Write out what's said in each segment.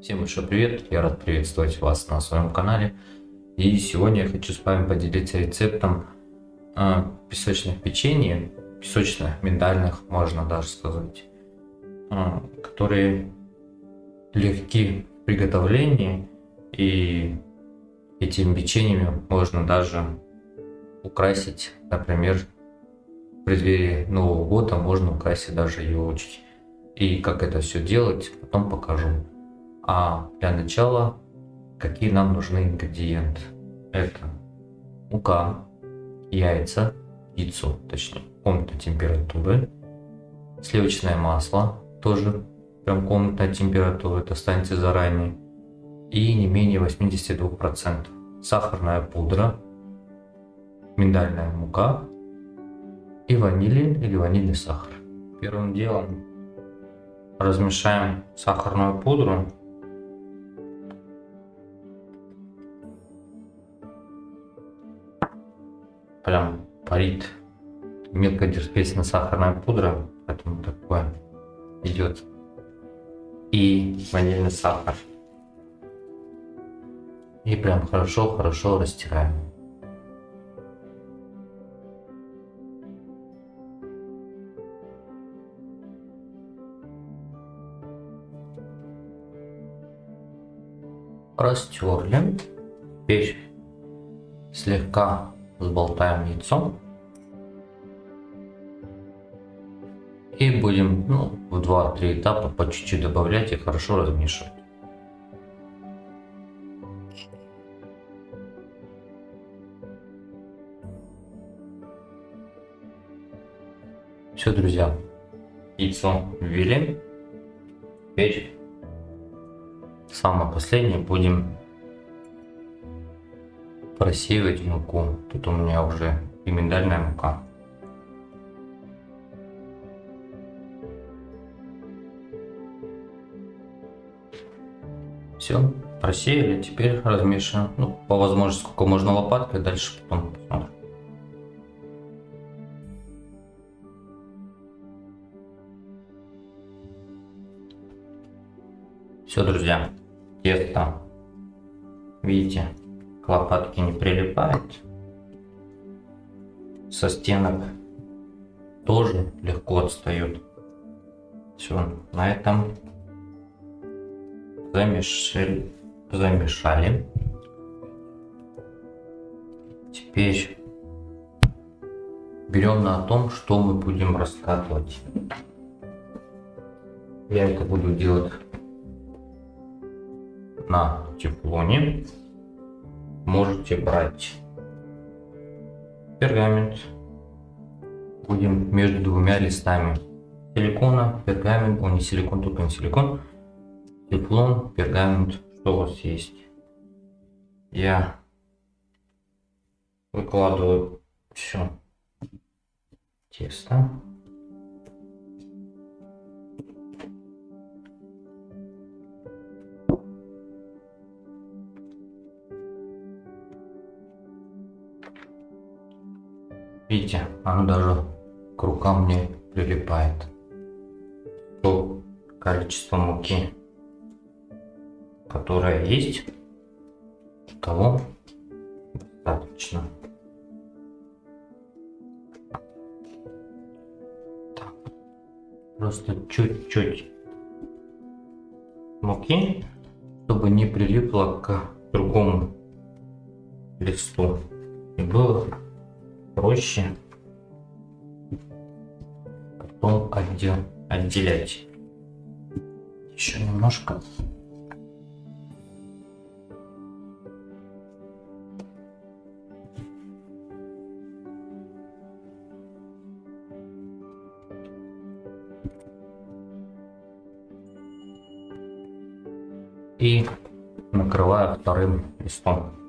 Всем большой привет, я рад приветствовать вас на своем канале. И сегодня я хочу с вами поделиться рецептом э, песочных печений, песочных, миндальных, можно даже сказать, э, которые легки в приготовлении и этими печеньями можно даже украсить, например, в преддверии Нового года можно украсить даже елочки. И как это все делать, потом покажу. А для начала, какие нам нужны ингредиенты? Это мука, яйца, яйцо, точнее, комнатной температуры, сливочное масло, тоже прям комнатная температура, это станьте заранее, и не менее 82%. Сахарная пудра, миндальная мука и ванилин или ванильный сахар. Первым делом размешаем сахарную пудру прям парит мелкодисперсная сахарная пудра, поэтому такое идет. И ванильный сахар. И прям хорошо-хорошо растираем. Растерли. Теперь слегка взболтаем яйцо. И будем ну, в 2-3 этапа по чуть-чуть добавлять и хорошо размешивать. Все, друзья, яйцо ввели. Теперь самое последнее будем просеивать муку. Тут у меня уже и миндальная мука. Все, просеяли, теперь размешиваем. Ну, по возможности, сколько можно лопаткой, дальше потом посмотрим. Все, друзья, тесто, видите, к лопатке не прилипает. Со стенок тоже легко отстает. Все, на этом замешали. замешали. Теперь берем на том, что мы будем раскатывать. Я это буду делать на тефлоне можете брать пергамент. Будем между двумя листами силикона, пергамент, он не силикон, только не силикон, тефлон, пергамент, что у вас есть. Я выкладываю все тесто. Видите, оно даже к рукам не прилипает. То количество муки, которое есть, того достаточно. Так. Просто чуть-чуть муки, чтобы не прилипло к другому листу. И было проще потом отдел, отделять. Еще немножко. И накрываю вторым листом.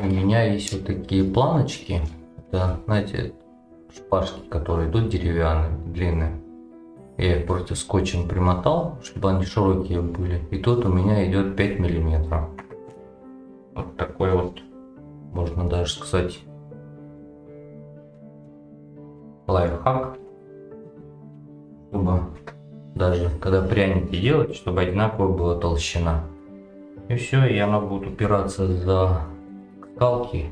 у меня есть вот такие планочки. это знаете, шпажки, которые идут деревянные, длинные. Я их просто скотчем примотал, чтобы они широкие были. И тут у меня идет 5 миллиметров. Вот такой вот, можно даже сказать, лайфхак. Чтобы даже когда пряники делать, чтобы одинаковая была толщина. И все, и она будет упираться за скалки,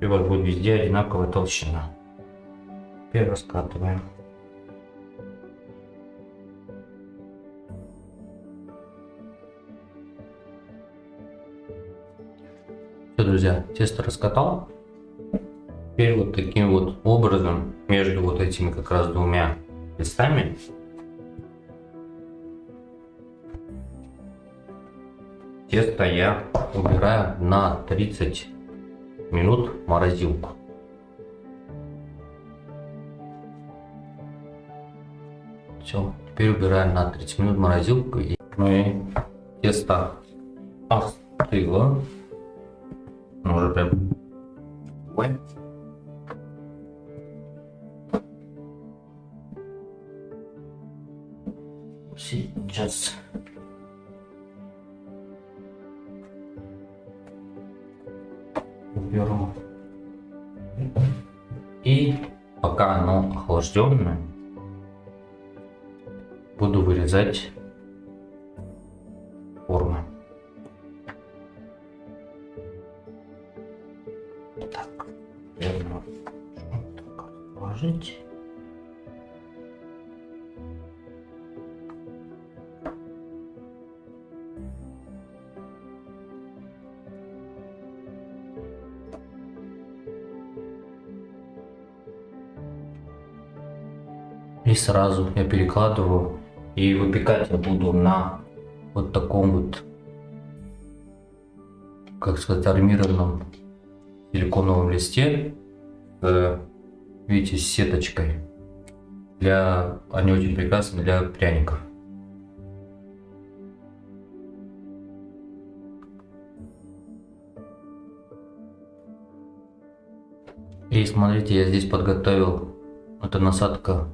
и у вас будет везде одинаковая толщина. Теперь раскатываем. Все, друзья, тесто раскатал. Теперь вот таким вот образом между вот этими как раз двумя листами тесто я убираю на 30 минут в морозилку. Все, теперь убираем на 30 минут в морозилку. И, ну и тесто остыло. Ну, уже прям... Ой. Сейчас уберу. И пока оно охлажденное, буду вырезать формы. Так, верно. Так, положить. И сразу я перекладываю и выпекать я буду на вот таком вот, как сказать, армированном силиконовом листе, э, видите, с сеточкой. Для, они очень прекрасны для пряников. И смотрите, я здесь подготовил, это насадка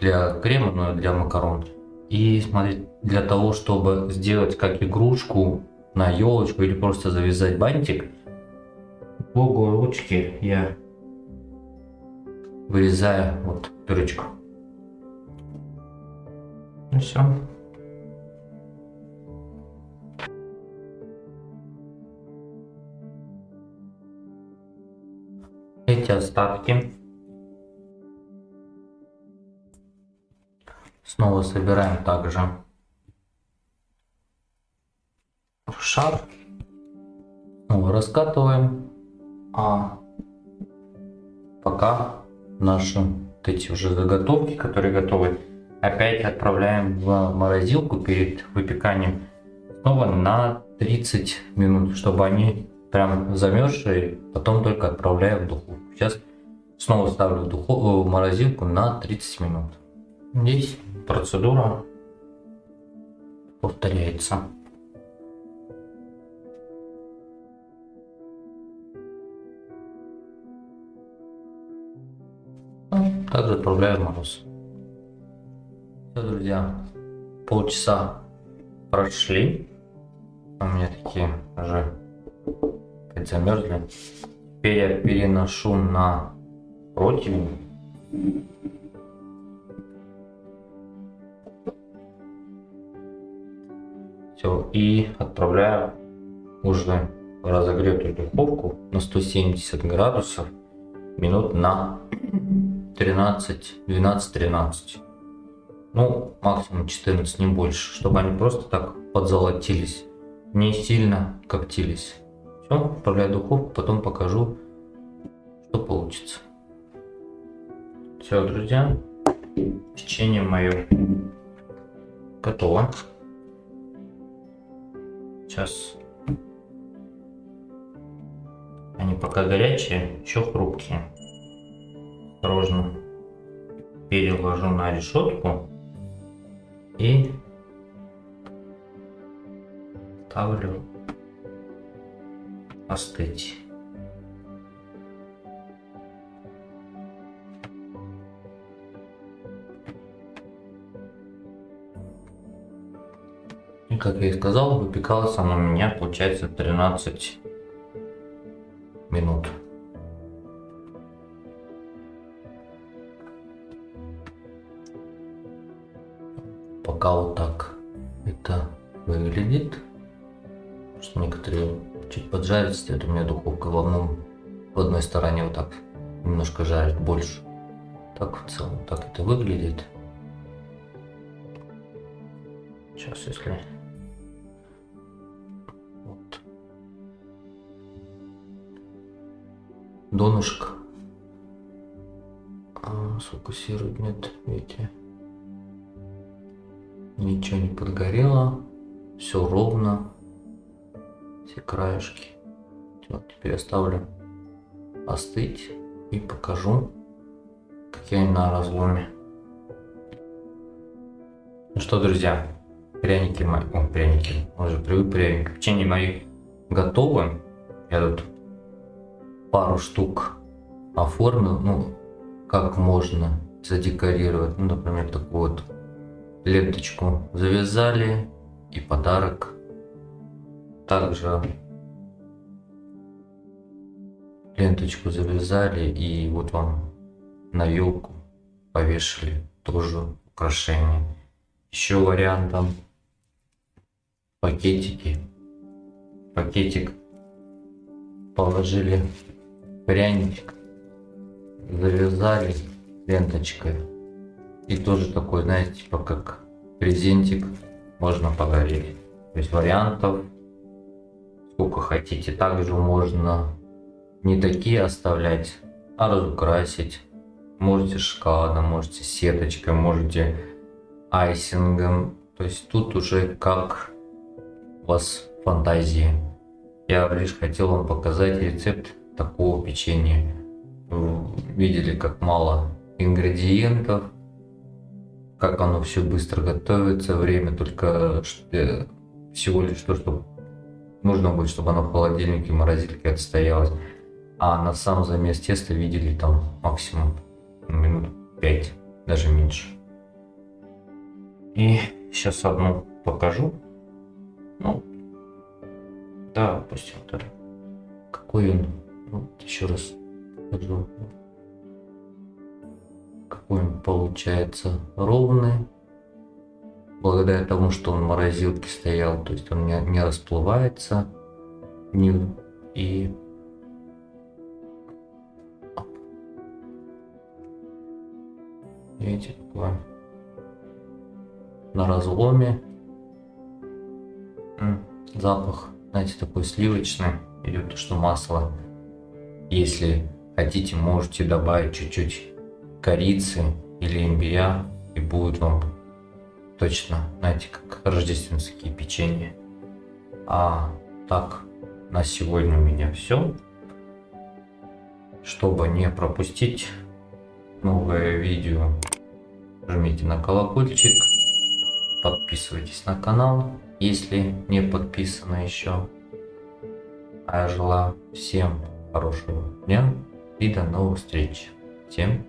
для крема, но для макарон. И смотрите, для того, чтобы сделать как игрушку на елочку или просто завязать бантик, по ручке я вырезаю вот дырочку. И все. Эти остатки Снова собираем также шар. Снова раскатываем. А пока наши вот эти уже заготовки, которые готовы, опять отправляем в морозилку перед выпеканием снова на 30 минут, чтобы они прям замерзшие, потом только отправляю в духовку. Сейчас снова ставлю в, духовку, в морозилку на 30 минут. Здесь процедура повторяется. Ну, также отправляю мороз. Все, друзья, полчаса прошли. У меня такие уже замерзли. Теперь я переношу на противень. Все, и отправляю уже разогретую духовку на 170 градусов минут на 13, 12-13. Ну, максимум 14, не больше, чтобы они просто так подзолотились, не сильно коптились. Все, отправляю духовку, потом покажу, что получится. Все, друзья, печенье мое готово. Сейчас они пока горячие, еще хрупкие. Осторожно переложу на решетку и ставлю остыть. Как я и сказал, выпекалось оно у меня получается 13 минут. Пока вот так. это выглядит. Что некоторые чуть поджарить стоят. У меня духовка в одном в одной стороне вот так немножко жарит больше. Так в целом, так это выглядит. Сейчас, если... Донышко. А, сфокусировать нет, видите. Ничего не подгорело. Все ровно. Все краешки. Вот теперь оставлю остыть и покажу, какие они на разломе. Ну что, друзья, пряники мои, о, пряники, уже привык пряники, печенье мои готовы. Я тут пару штук оформил, ну, как можно задекорировать, ну, например, такую вот ленточку завязали и подарок. Также ленточку завязали и вот вам на елку повешали тоже украшение. Еще вариантом пакетики. Пакетик положили пряник, завязали ленточкой. И тоже такой, знаете, типа как презентик можно подарить. То есть вариантов сколько хотите. Также можно не такие оставлять, а разукрасить. Можете шоколадом, можете сеточкой, можете айсингом. То есть тут уже как у вас фантазии. Я лишь хотел вам показать рецепт такого печенья. Видели, как мало ингредиентов, как оно все быстро готовится, время только э, всего лишь то, что нужно будет, чтобы оно в холодильнике, в морозильке отстоялось. А на сам замес теста видели там максимум минут 5, даже меньше. И сейчас одну покажу. Ну, да, пусть вот. Какой он? Вот еще раз покажу. Какой он получается ровный. Благодаря тому, что он в морозилке стоял, то есть он не, не расплывается. Не, и Видите, такое на разломе. Запах, знаете, такой сливочный. Идет то, что масло. Если хотите, можете добавить чуть-чуть корицы или имбиря. И будет вам точно, знаете, как рождественские печенья. А так, на сегодня у меня все. Чтобы не пропустить новое видео, жмите на колокольчик, подписывайтесь на канал, если не подписаны еще. А я желаю всем хорошего дня и до новых встреч. Всем